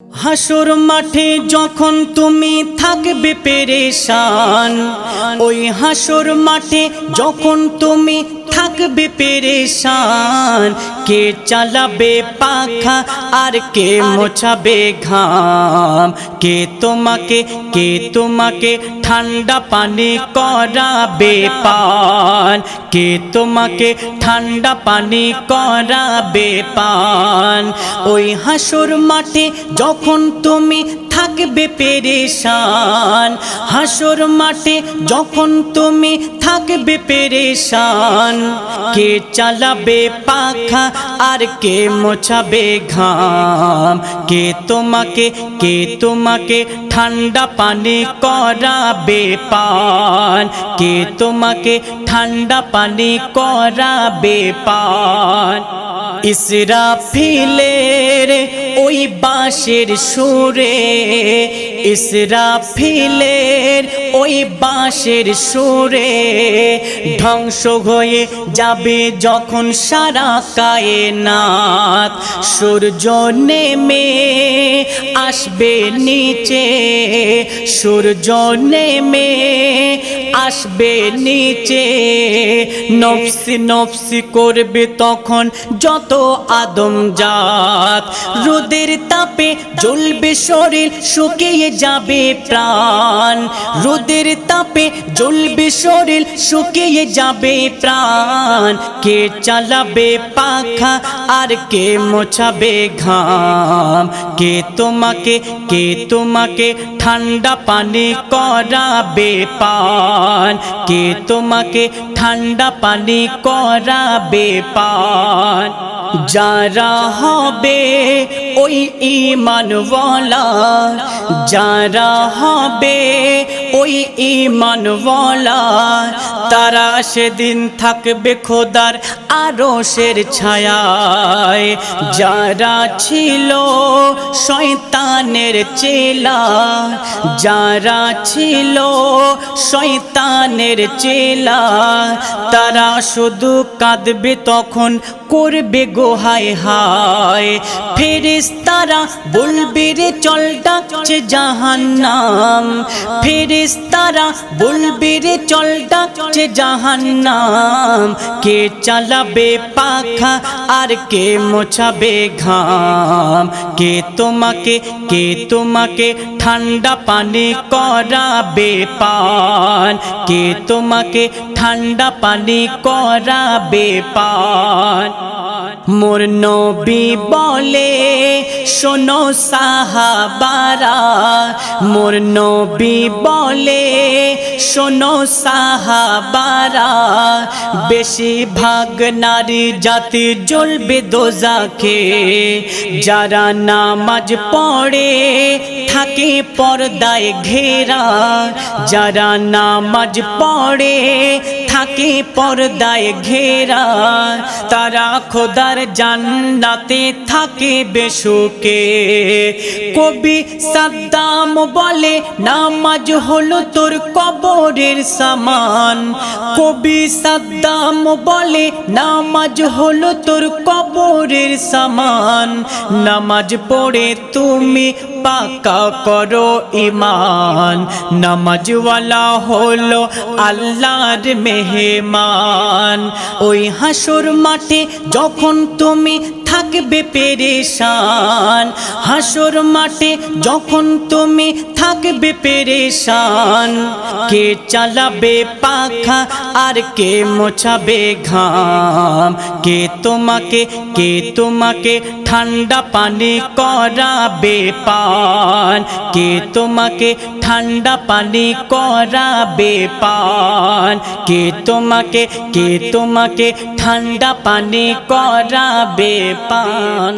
হাসুর মাঠে যখন তুমি থাকবে পেরেশান ওই হাসুর মাঠে যখন তুমি থাকবে পেরেশান। কে চালাবে পাখা আর কে মোছাবে ঘাম? কে তোমাকে কে তোমাকে ঠান্ডা পানি করাবে পান? কে তোমাকে ঠান্ডা পানি করাবে পান? ওই হাসুর মাঠে যখন তুমি থাকবে পেরেশান। হাসুর মাঠে যখন তুমি থাকবে পেরেশান, কে চালাবে পাখা আর কে মোছাবে ঘাম? কে তোমাকে কে তোমাকে ঠান্ডা পানি করাবে পান? কে তোমাকে ঠান্ডা পানি করাবে পান? ইসরাফিলের ওই বাঁশের সুরে ইসরাফিলের ওই বাঁশের সুরে ধ্বংস হয়ে যাবে যখন সারা কায়ে কায়নাত। সূর্য নেমে আসবে নিচে, সূর্য নেমে আসবে নিচে। নফসি নফসি করবে তখন যত আদম জাত রোদের তাপে জ্বলবে শরীর, শুকিয়ে যাবে প্রাণ। রোদের তাপে জ্বলবে শরীর, শুকিয়ে যাবে প্রাণ। কে চালাবে পাখা আর কে মোছাবে ঘাম? কে তোমাকে কে তোমাকে ঠান্ডা পানি করাবে পান? কে তোমাকে ঠান্ডা পানি করাবে পান? যারা হবে ওই ইমানওয়ালা যারা হবে ওই ইমানওয়ালা তারা সেদিন থাকবে খোদার আরশের ছায়ায়। যারা ছিল শয়তানের চেলা, যারা ছিল শয়তানের চেলা, তারা শুধু কাঁদবে তখন করবে গোহায় হায়। ফেরিস তারা বলবে রে চল ডাকছে জাহান্নাম। ফেরিস তারা বলবে রে চল ডাকছে জাহান্নাম। কে চালাবে পাখা আর কে মোছাবে ঘাম। কে তোমাকে কে তোমাকে ঠান্ডা পানি করাবে পান। কে তোমাকে ঠান্ডা পানি করাবে পান। মোর নবী বলে, শোনো সাহাবারা। মোর নবী বলে, শোনো সাহাবারা। বেশিরভাগ নারী জাতি জ্বলবে দোজাকে। যারা নামাজ পড়ে, থাকে পর্দায় ঘেরা। যারা নামাজ পড়ে থাকে পর্দায় ঘেরা। তারা খোদার জান্নাতে থাকে বেশুকে। কবি সাদ্দাম বলে, নামাজ হলো তোর কবরের সামান। কবি সাদ্দাম বলে, নামাজ হলো তোর কবরের সামান। নামাজ পড়ে তুমি পাকা করো ইমান নামাজওয়ালা হলো আল্লাহর মেহমান। ওই হাসুর মাঠে যখন তুমি থাকবে পেরেশান। হাসুর মাঠে যখন তুমি থাকবে পেরেশান, কে চালাবে পাখা আর কে মোছাবে ঘাম? কে তোমাকে কে তোমাকে ঠান্ডা পানি করাবে পান? কে তোমাকে ঠান্ডা পানি করাবে পান? কে তোমাকে কে তোমাকে ঠান্ডা পানি করাবে পান